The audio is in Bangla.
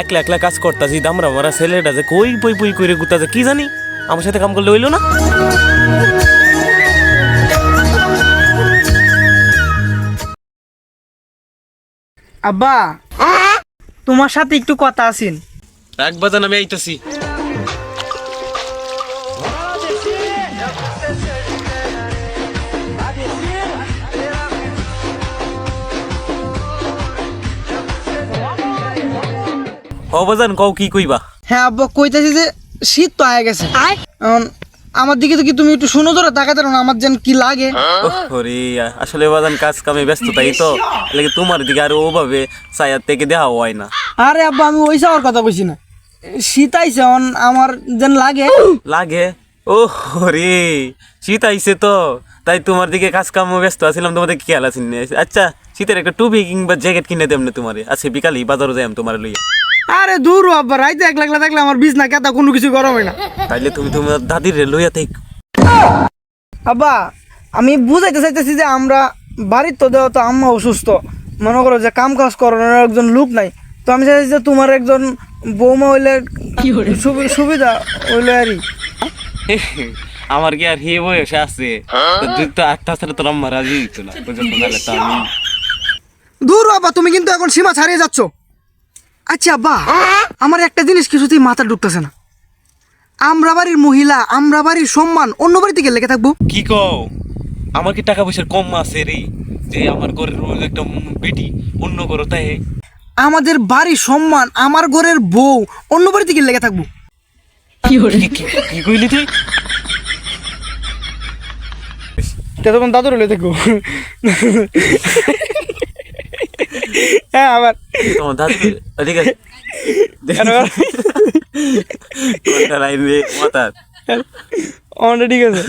একলা একলা কাজ করতাছি দামরা মারা ছেলেটা যে কই পই পই করে গুতাছে কি জানি? আমার সাথে কাম করলে হইল না? আব্বা তোমার সাথে একটু কথা আছেন। এক বাজান আমি আইতাছি। ও বাজান কও কি কইবা? হ্যাঁ আব্বা কইতাছি যে শীত তো আয়া গেছে। আমার দিকে তো কি তুমি একটু শুনো ধরে তাকাতে না? আমার যেন কি লাগে। ওরে আসলে বাজান কাজ কামে ব্যস্ত তাই তো? লাগে তোমার দিকে আর ওভাবে ছায়ার থেকে দেওয়া হয় না? আরে আব্বা আমি ওই কথা কইছি না। শীত আইছে এখন আমার যেন লাগে। লাগে? ও রে শীত আইছে তো। তাই তোমার দিকে কাজ কাম ব্যস্ত আছিলাম তোমাদের খেয়াল আছি? না। আচ্ছা শীতের একটা টুপি কিংবা জ্যাকেট কিনে দেব না তোমারে। বিকালে বাজারও যাই তোমার লইয়া। আরে দূর হ আব্বা রাইতে এক লাগলা থাকলে আমার বিছনা কেতা কোনো কিছু গরম হয় না। তাইলে তুমি তোমার দাদির লইয়া থাক আব্বা আমি বুঝাইতে চাইতেছি যে আমরা বাড়ির তো দেওয়া তো আম্মা অসুস্থ। মনে করো যে কাম কাজ করানোর একজন লোক নাই। তো আমি চাইছি যে তোমার একজন বৌমা হইলে সুবি- সুবিধা হইলে আরই আমার কি আর হে বয়সে আছে? তো ছাড়া তোর আম্মা রাজি দিত না। বুঝছ? তাহলে তো আমি দূর আব্বা তুমি কিন্তু এখন সীমা ছাড়িয়ে যাচ্ছ। আচ্ছা আব্বা আমার একটা জিনিস কিছুতেই মাথা ঢুকতেছে না। আমরা বাড়ির মহিলা আমরা বাড়ির সম্মান অন্য বাড়িতে গেলে লেগে থাকব? কি কও? আমার কি টাকা পয়সার কম আছে রে? যে আমার ঘরের রোজ একটা বেটি অন্য করো তাই আমাদের বাড়ির সম্মান আমার ঘরের বউ অন্য বাড়িতে গেলে লেগে থাকব। কি কইলি তুই? তখন দাদুর হলে থাকব। হ্যাঁ আবার। তোমার দাঁত ঠিক আছে কোনটা লাইন দিয়ে মাথা ঠিক আছে।